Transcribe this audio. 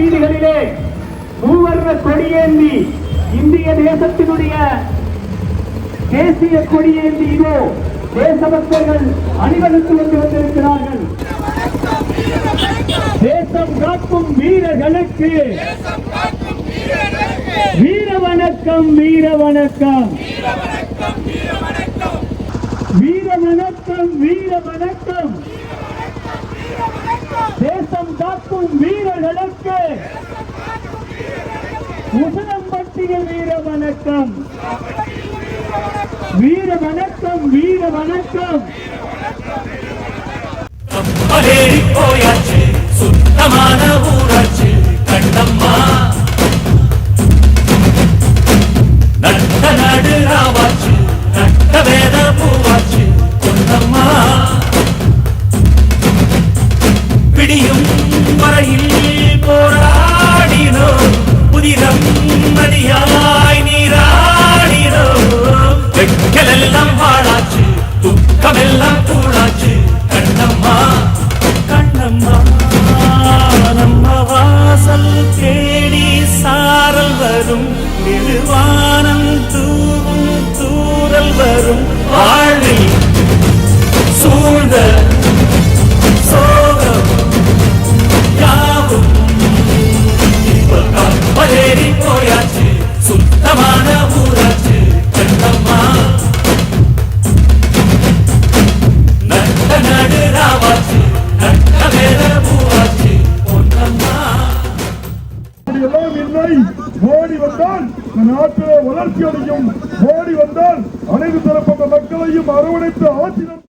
வீதிகளிலே மூவர்ண கொடியேந்தி இந்திய தேசத்தினுடைய தேசிய கொடியேந்தி இதோ தேசபக்தர்கள் அணிவகுத்து வந்து வந்திருக்கிறார்கள் தேசம் காக்கும் வீரர்களுக்கு வீர வணக்கம் வீர வணக்கம் வீர வணக்கம் வீர வணக்கம் தேசம் காக்கும் வீரர்களுக்கு உசலம்பட்டிய வீர வணக்கம். வீர வணக்கம் வீர வணக்கம். சுத்தமான பிடியும். வரையில் போராடினோம். புதிரம் நதியாய் நீராடினோ வெட்கலெல்லாம் வாழாச்சு. துக்கமெல்லாம் தூளாச்சு கண்ணம்மா கண்ணம்மா நம்ம வாசல் தேடி சாரல் வரும். நிர்வாணம் தூவும் தூரல் வரும். எல்லாம் இல்லை. மோடி வந்தால் நாட்டிலே வளர்ச்சி அடையும் மோடி வந்தால் அனைத்து தரப்பட்ட மக்களையும் அரவணைத்து ஆட்சி